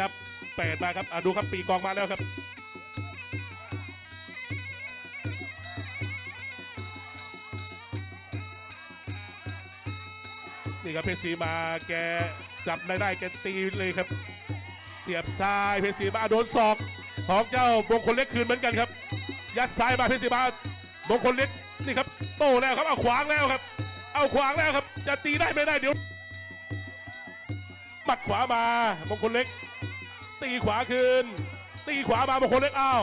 นับแปดมาครับอะดูครับปีกองมาแล้วครับ นี่ครับเพชรศรีมาแกจับได้ได้แกตีเลยครับ เสียบซ้ายเพชรศรีมาโดนศอกของเจ้ามงคลเล็กคืนเหมือนกันครับ ยัดซ้ายมาเพชรศรีมามงคลเล็กนี่ครับโตแล้วครับเอาขวางแล้วครับ เอาขวางแล้วครับ จะตีได้ไม่ได้เดี๋ยวปัดขวามามงคลเล็ก ตีขวาคืน ตีขวามามงคลเล็กอ้าว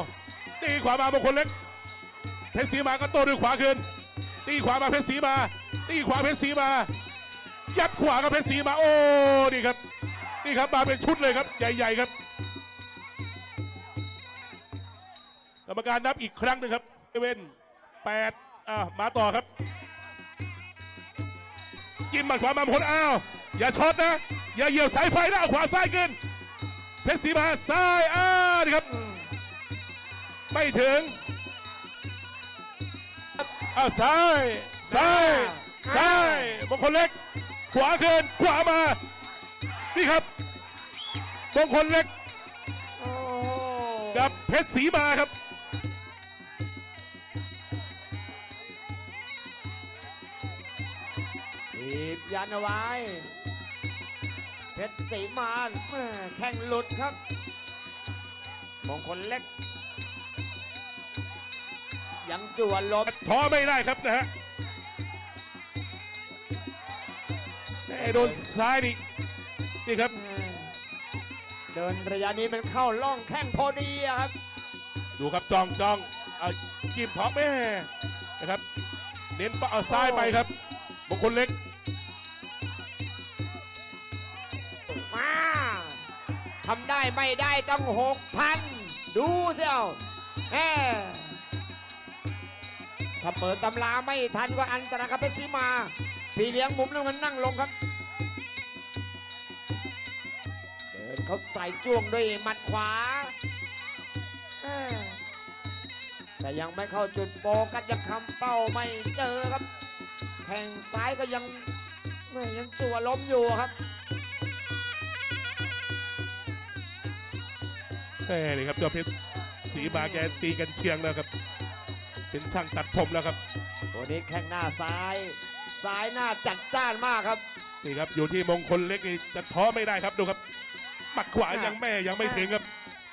ตีขวามามงคลเล็กเพชรศรีมาก็โต้ด้วยขวาคืน ตีขวามาเพชรศรีมา ตีขวาเพชรศรีมา ยัดขวากับเพชรศรีมา โอ้นี่ครับนี่ครับมาเป็นชุดเลยครับใหญ่ๆครับ กรรมการนับอีกครั้งหนึ่งครับเว้นแปดอ่ามาต่อครับกินหมัดขวามาคนอ้าวอย่าช็อตนะ อย่าเหยียบสายไฟนะเอาขวาซ้ายขึ้น เพชรศรีมาซ้ายอ้าวนี่ครับ ไม่ถึงอ้าวซ้ายซ้ายซ้ายมงคลเล็ก ขวาขึ้นขวามา นี่ครับมงคลเล็กโอ้กับเพชรศรีมาครับทีบยันเอาไว้ เพชรศรีมานแม่แข่งหลุดครับ มงคลเล็ก ยังจวนลมท้อไม่ได้ครับนะฮะแม่โดนซ้ายนี่นี่ครับ เดินระยะนี้มันเข้าล่องแข้งพอดีอะครับ ดูครับจ้องจ้องเอาจิ้มท้องแม่นะครับ เน้นปะเอาซ้ายไปครับมงคลเล็ก ทำได้ไม่ได้ต้องหกพันดูเสียวแหมถ้าเปิดตำราไม่ทันก็อันตรายครับเพชรศรีมา พี่เลี้ยงมุมแล้วมันนั่งลงครับ เดินเขาใส่จ้วงด้วยหมัดขวา แต่ยังไม่เข้าจุดโฟกัสยังคำเป้าไม่เจอครับแข่งซ้ายก็ยังยังจั่วล้มอยู่ครับ แม่นี่ครับเจ้าเพชรสีมาแกตีกันเชียงแล้วครับ เป็นช่างตัดผมแล้วครับตัวนี้แข้งหน้าซ้าย ซ้ายหน้าจัดจ้านมากครับ นี่ครับอยู่ที่มงคลเล็กนี่จะท้อไม่ได้ครับดูครับหมัดขวาอะยังแม่ยังไม่ถึงครับ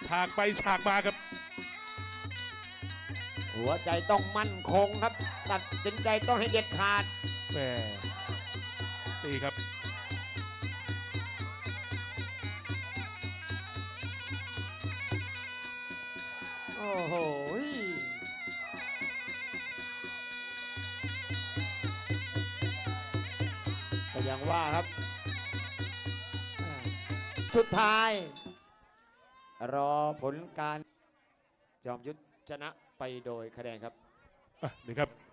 ฉากไปฉากมาครับ หัวใจต้องมั่นคงครับ ตัดสินใจต้องให้เด็ดขาดแม่นี่ครับ โอ้โหก็ยังว่าครับ สุดท้าย รอผลการจอมยุทธชนะไปโดยคะแนนครับ อะนี่ครับ